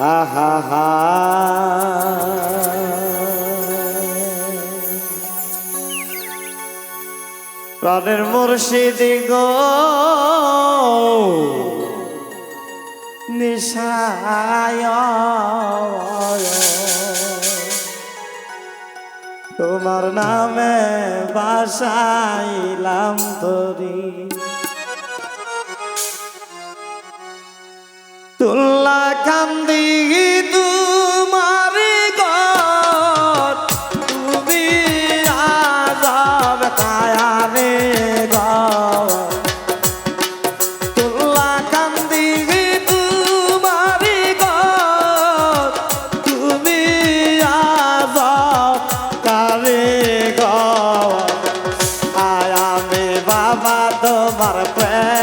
আহা হা প্রাণের মুর্শিদ গো নিশায়। তোমার নামে বাসাইলাম তরি। তুল্লা কান্দি, তোমার গর তুমি আজাব কায়ানে গর তুল্লা কান্দি, তোমার গর তুমি আজাব কারে গর আয়ামে বাবা, তোমার প্রেমের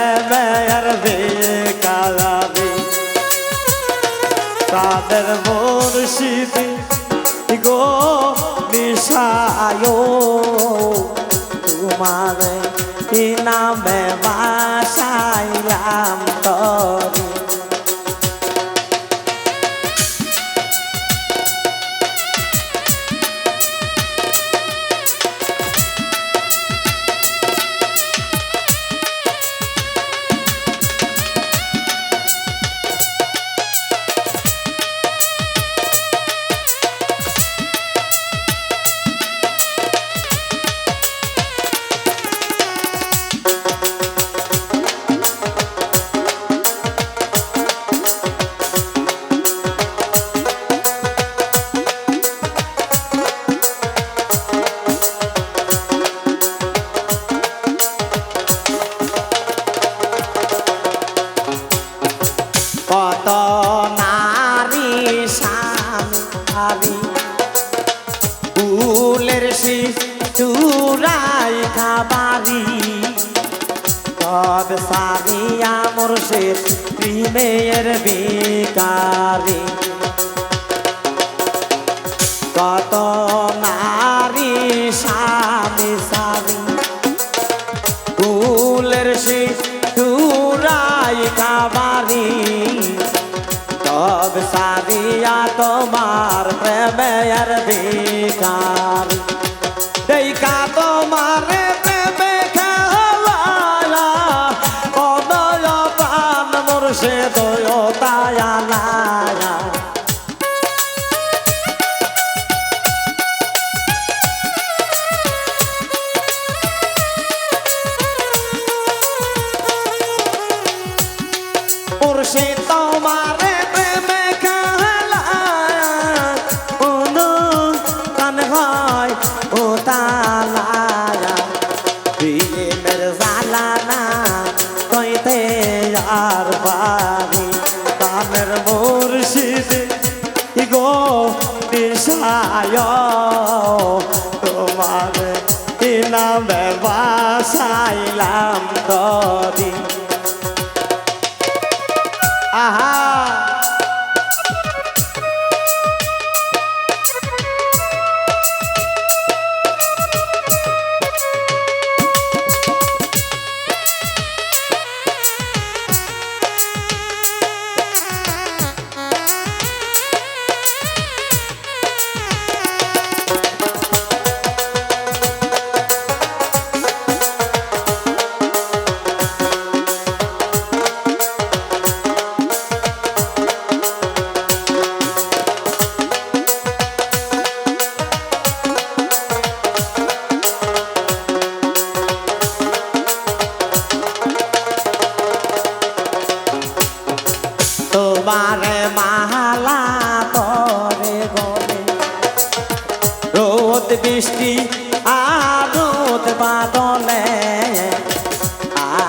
তাদের মুর্শিদি গো নিশায়। তোমার নামে বাসাইলাম। চূড়াই খাবারি। কব সারিয়া মুর্শিদ প্রেমের বিকারি কত নারী স্বামী স্বামী ফুলের সে চূড়াই কাবারি তব সারিয়া তোমার প্রেমের বেকার 谁都有大呀啦。দিশায় তোমার নামে বাসাইলাম তরি তোমার মালা পরে গলে রোদ বৃষ্টি রোদ বাদলে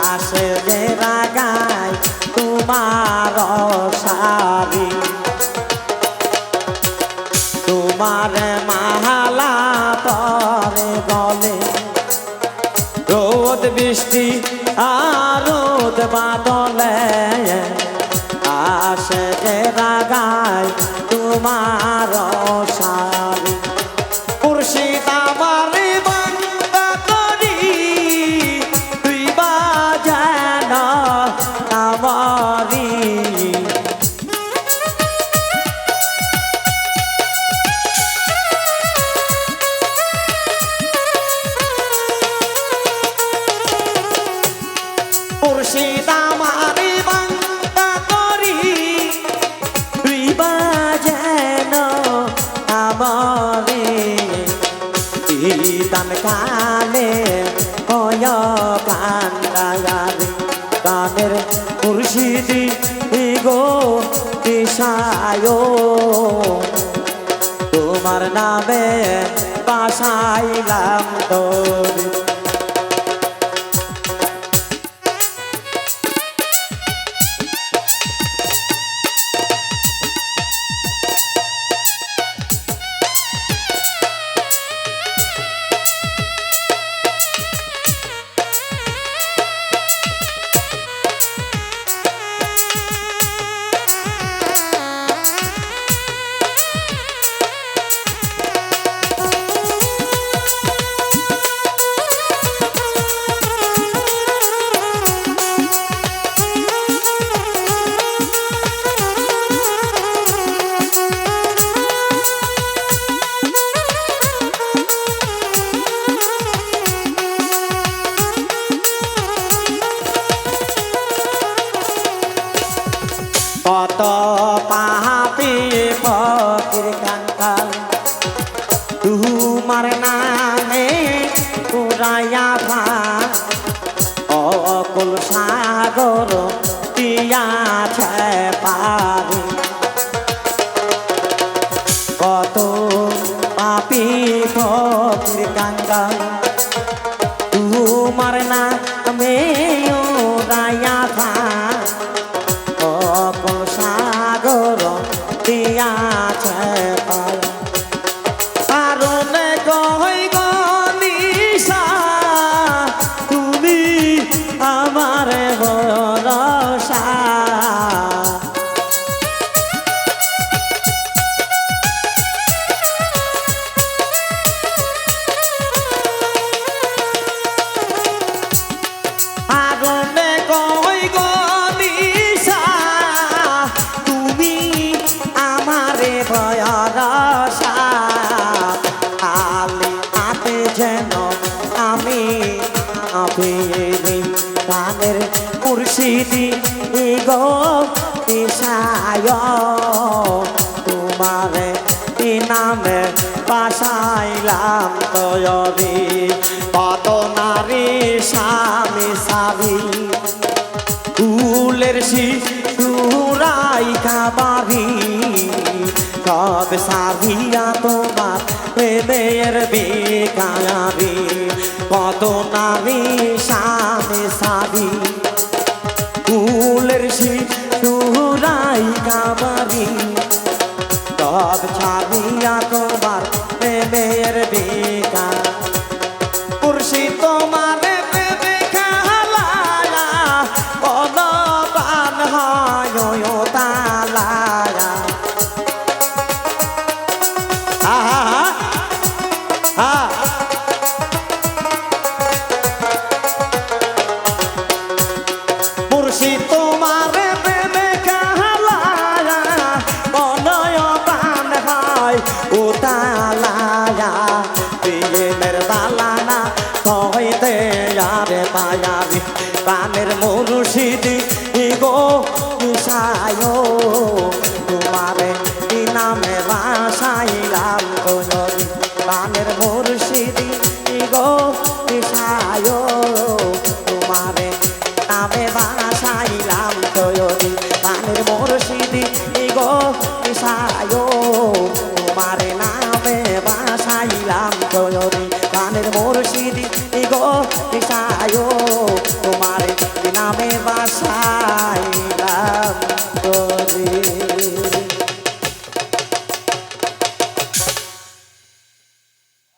আসে যে রাগায় তোমার সারি তোমার পান্ডায়ারে গানের মুর্শিদি গো দিশায়। তোমার নামে বাসাইলাম তোর নামে আতে ভয়ার আতে যেন আমি আবেরি তাদের মুর্শিদি গো ইসায় তোমার নামে পাশাইলাম তয়রি কত নারী স্বামী সাবি ফুলের শিশুরাই কাবারি সব সাধিয়া তোমার প্রেমের বেকায়াবি কত নারী সা